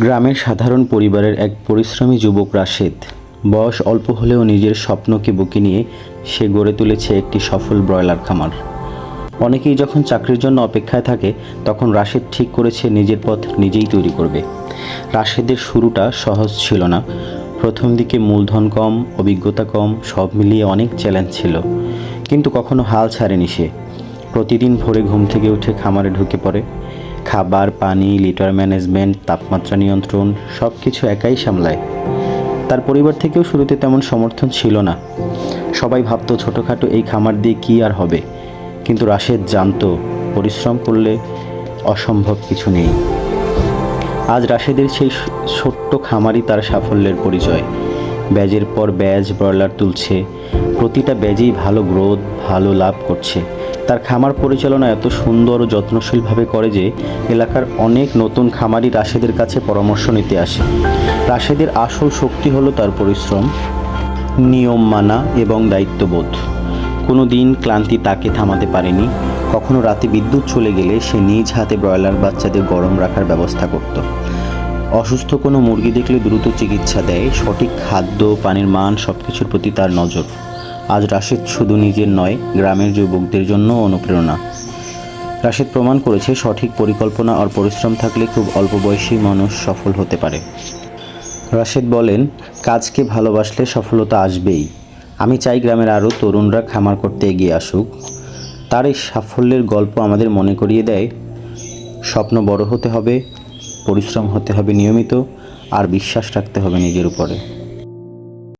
গ্রামের সাধারণ পরিবারের এক পরিশ্রমী যুবক রাশেদ। বয়স অল্প হলেও নিজের স্বপ্নকে বুকে নিয়ে সে গড়ে তুলেছে একটি সফল ব্রয়লার খামার। অনেকেই যখন চাকরির জন্য অপেক্ষায় থাকে, তখন রাশেদ ঠিক করেছে নিজের পথ নিজেই তৈরি করবে। রাশেদের শুরুটা সহজ ছিল না। প্রথম দিকে মূলধন কম, অভিজ্ঞতা কম, সব মিলিয়ে অনেক চ্যালেঞ্জ ছিল। কিন্তু কখনো হাল ছাড়েনি সে। প্রতিদিন ভোরে ঘুম থেকে উঠে খামারে ঢুকে পড়ে। খাবার, পানি লিটার ম্যানেজমেন্ট তাপমাত্রা নিয়ন্ত্রণ সব কিছু একাই সামলায়। তার পরিবার থেকেও শুরুতে তেমন সমর্থন ছিল না। সবাই ভাবতো ছোটোখাটো এই খামার দিয়ে কী আর হবে। কিন্তু রাশেদ জানতো, পরিশ্রম করলে অসম্ভব কিছু নেই। আজ রাশেদের সেই ছোট্ট খামারই তার সাফল্যের পরিচয়। ব্যাজের পর ব্যাজ, ব্রয়লার তুলছে। প্রতিটা ব্যাজেই ভালো গ্রোথ ভালো লাভ করছে। তার খামার পরিচালনা এত সুন্দর ও যত্নশীলভাবে করে যে এলাকার অনেক নতুন খামারি রাশেদের কাছে পরামর্শ নিতে আসে। রাশেদের আসল শক্তি হলো তার পরিশ্রম, নিয়ম মানা এবং দায়িত্ববোধ। কোনো দিন ক্লান্তি তাকে থামাতে পারেনি। কখনো রাতে বিদ্যুৎ চলে গেলে সে নিজ হাতে ব্রয়লার বাচ্চাদের গরম রাখার ব্যবস্থা করত। অসুস্থ কোনো মুরগি দেখলে দ্রুত চিকিৎসা দেয়, সঠিক খাদ্য, পানির মান সব কিছুর প্রতি তার নজর। আজ রাশেদ শুধু নিজের নয়, গ্রামের যুবকদের জন্য অনুপ্রেরণা। রাশেদ প্রমাণ করেছে, সঠিক পরিকল্পনা আর পরিশ্রম থাকলে খুব অল্প বয়সী মানুষ সফল হতে পারে। রাশেদ বলেন, কাজকে ভালোবাসলে সফলতা আসবেই। আমি চাই গ্রামের আরও তরুণরা খামার করতে এগিয়ে আসুক। তার এই সাফল্যের গল্প আমাদের মনে করিয়ে দেয়, স্বপ্ন বড় হতে হবে, পরিশ্রম হতে হবে নিয়মিত, আর বিশ্বাস রাখতে হবে নিজের উপরে।